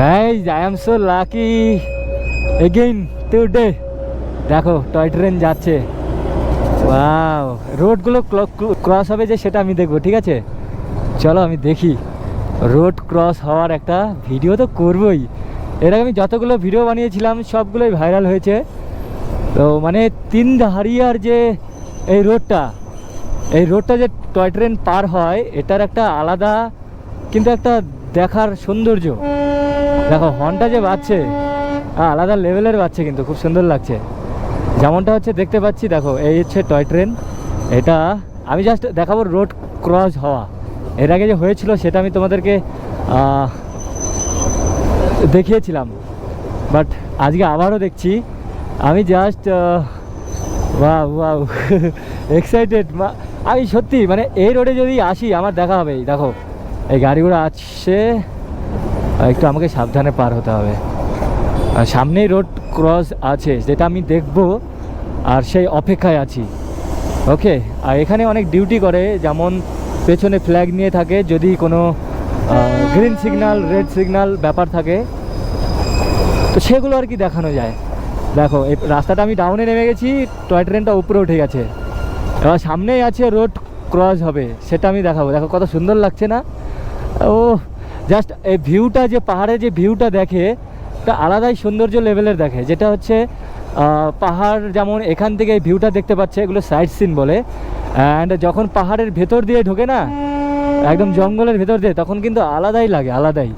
Guys I am so lucky again today দেখো toy train যাচ্ছে। Wow রোডগুলো cross হবে যে, সেটা আমি দেখব, ঠিক আছে? চলো, আমি দেখি। রোড ক্রস হওয়ার একটা ভিডিও তো করবই। এর আগে আমি যতগুলো ভিডিও বানিয়েছিলাম, সবগুলোই ভাইরাল হয়েছে। তো মানে তিন হারিয়ার যে এই রোডটা এই রোডটা যে টয় ট্রেন পার হয়, এটার একটা আলাদা, কিন্তু একটা দেখার সৌন্দর্য। দেখো হর্নটা যে বাজছে আলাদা লেভেলের বাজছে কিন্তু, খুব সুন্দর লাগছে। যেমনটা হচ্ছে, দেখতে পাচ্ছি, দেখো, এই হচ্ছে টয় ট্রেন এটা, আমি জাস্ট দেখাবো রোড ক্রস হওয়া। এর আগে যে হয়েছিল, সেটা আমি তোমাদেরকে দেখিয়েছিলাম। বাট আজকে আবারও দেখছি। আমি জাস্ট ওয়াও ওয়াও এক্সাইটেড আমি সত্যি মানে এই রোডে যদি আসি, আমার দেখা হবে দেখো, এই গাড়িগুলো আসছে। একটু আমাকে সাবধানে পার হতে হবে। আর সামনেই রোড ক্রস আছে, যেটা আমি দেখব, আর সেই অপেক্ষায় আছি। ওকে আর এখানে অনেক ডিউটি করে, যেমন পেছনে ফ্ল্যাগ নিয়ে থাকে, যদি কোনো গ্রিন সিগনাল রেড সিগনাল ব্যাপার থাকে, তো সেগুলো আর কি দেখানো যায়। দেখো, এই রাস্তাটা আমি ডাউনে নেমে গেছি টয় ট্রেনটা উপরে উঠে গেছে। এবার সামনেই আছে রোড ক্রস হবে, সেটা আমি দেখাবো। দেখো কত সুন্দর লাগছে না? ও জাস্ট এই ভিউটা যে পাহাড়ে যে ভিউটা দেখে একটা আলাদাই সৌন্দর্য লেভেলের দেখে। যেটা হচ্ছে পাহাড় যেমন এখান থেকে এই ভিউটা দেখতে পাচ্ছে, এগুলো সাইড সিন বলে। অ্যান্ড যখন পাহাড়ের ভেতর দিয়ে ঢোকে না, একদম জঙ্গলের ভেতর দিয়ে, তখন কিন্তু আলাদাই লাগে, আলাদাই।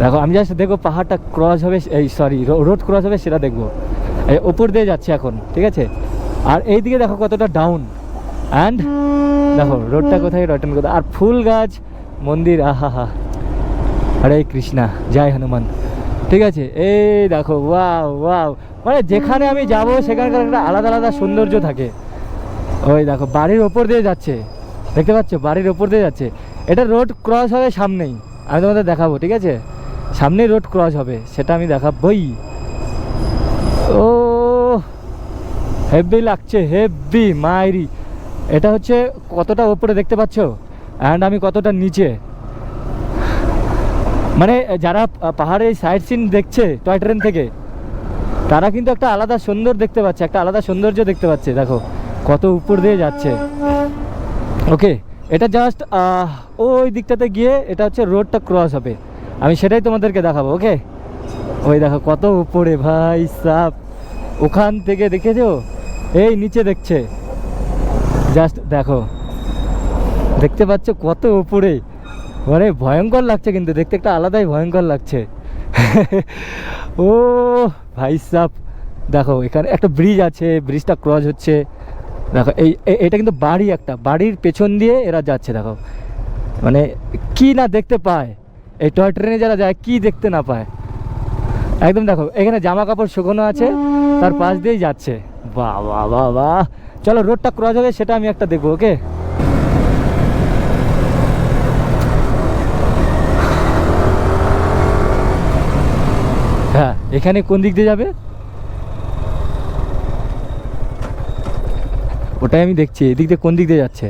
দেখো, আমি জাস্ট দেখব পাহাড়টা ক্রস হবে, এই সরি রোড ক্রস হবে, সেটা দেখব। এই ওপর দিয়ে যাচ্ছে এখন, ঠিক আছে? আর এই দিকে দেখো কতটা ডাউন অ্যান্ড দেখো রোডটা কোথায় রটন কোথায়? আর ফুল গাছ, মন্দির আহা হা হরে কৃষ্ণা, জয় হনুমান। ঠিক আছে? এই দেখো ওয়াও ওয়াও মানে যেখানে আমি যাব, সেখানকার একটা আলাদা আলাদা সৌন্দর্য থাকে। ওই দেখো, বাড়ির ওপর দিয়ে যাচ্ছে। দেখতে পাচ্ছ? বাড়ির ওপর দিয়ে যাচ্ছে। এটা রোড ক্রস হবে সামনেই। আমি তোমাদের দেখাবো, ঠিক আছে? সামনেই রোড ক্রস হবে, সেটা আমি দেখাবই। ও হেভি লাগছে হেভি মাইরি। এটা হচ্ছে কতটা ওপরে, দেখতে পাচ্ছ? অ্যান্ড আমি কতটা নিচে। মানে যারা পাহাড়ে সাইড সিন দেখছে টয় ট্রেন থেকে, তারা কিন্তু একটা আলাদা সুন্দর দেখতে পাচ্ছে, একটা আলাদা সৌন্দর্য দেখতে পাচ্ছে, দেখো, কত উপর দিয়ে যাচ্ছে। ওকে, এটা জাস্ট ওই দিকটাতে গিয়ে এটা হচ্ছে রোডটা ক্রস হবে। আমি সেটাই তোমাদেরকে দেখাবো, ওকে? ওই দেখো, কত উপরে, ভাই সাপ ওখান থেকে দেখেছ? এই নিচে দেখছে। জাস্ট দেখো, দেখতে পাচ্ছ কত উপরে। মানে ভয়ঙ্কর লাগছে কিন্তু, দেখতে একটা আলাদাই ভয়ঙ্কর লাগছে। ও ভাই সাপ দেখো এখানে একটা ব্রিজ আছে ব্রিজটা ক্রস হচ্ছে। দেখো এই এটা কিন্তু বাড়ি একটা, বাড়ির পেছন দিয়ে এরা যাচ্ছে, দেখো। মানে কি না দেখতে পায়, এই টয় ট্রেনে যারা যায়, কি দেখতে না পায়। একদম দেখো, এখানে জামা কাপড় শুকনো আছে, তার পাশ দিয়েই যাচ্ছে। বাহ বাহ বাহ বাহ। চলো রোডটা ক্রস হবে, সেটা আমি একটা দেখব ওকে হ্যাঁ এখানে কোন দিক দিয়ে যাবে? ওটাই আমি দেখছি, এদিক দিয়ে কোন দিক দিয়ে যাচ্ছে?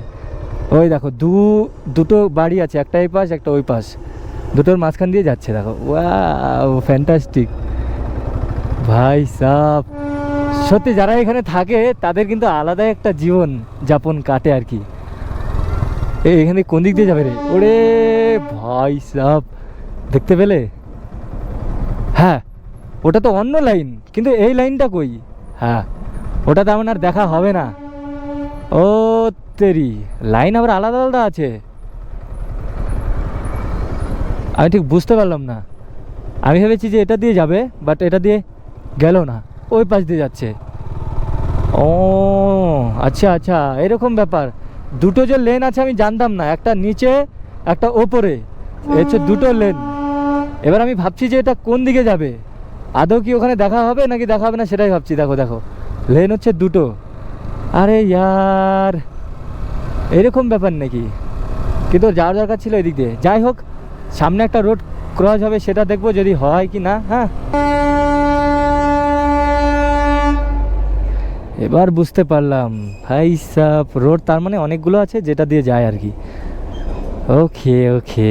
ওই দেখো, দু, দুটো বাড়ি আছে, একটা এই পাশ, একটা ওই পাশ। দুটোর মাঝখান দিয়ে যাচ্ছে, দেখো। ও ফ্যান্টাস্টিক ভাই সাপ সত্যি যারা এখানে থাকে, তাদের কিন্তু আলাদা একটা জীবন যাপন কাটে আর কি। এই এখানে কোন দিক দিয়ে যাবে রে? ওরে ভাই সাপ দেখতে পেলে? হ্যাঁ। ওটা তো অন্য লাইন কিন্তু এই লাইনটা কই? হ্যাঁ। ওটা তেমন আর দেখা হবে না। ও তেরি লাইন আবার আলাদা আলাদা আছে। আমি ঠিক বুঝতে পারলাম না। আমি ভেবেছি যে এটা দিয়ে যাবে বাট এটা দিয়ে গেল না। ওই পাশ দিয়ে যাচ্ছে। ও আচ্ছা আচ্ছা এরকম ব্যাপার। দুটো যে লেন আছে আমি জানতাম না একটা নিচে একটা ওপরে। এ হচ্ছে দুটো লেন। এবার আমি ভাবছি যে এটা কোন দিকে যাবে। আদৌ কি ওখানে দেখা হবে নাকি দেখা হবে না সেটাই ভাবছি। দেখো দেখো। লেন হচ্ছে দুটো। আরে ইয়ার, এরকম ব্যাপার নাকি? কিন্তু যাওয়ার দরকার ছিল এদিক দিয়ে। যাই হোক, সামনে একটা রোড ক্রস হবে, সেটা দেখব যদি হয় কি না হ্যাঁ? এবার বুঝতে পারলাম। ভাই সাপ রোড তার মানে অনেকগুলো আছে, যেটা দিয়ে যায় আর কি। ওকে ওকে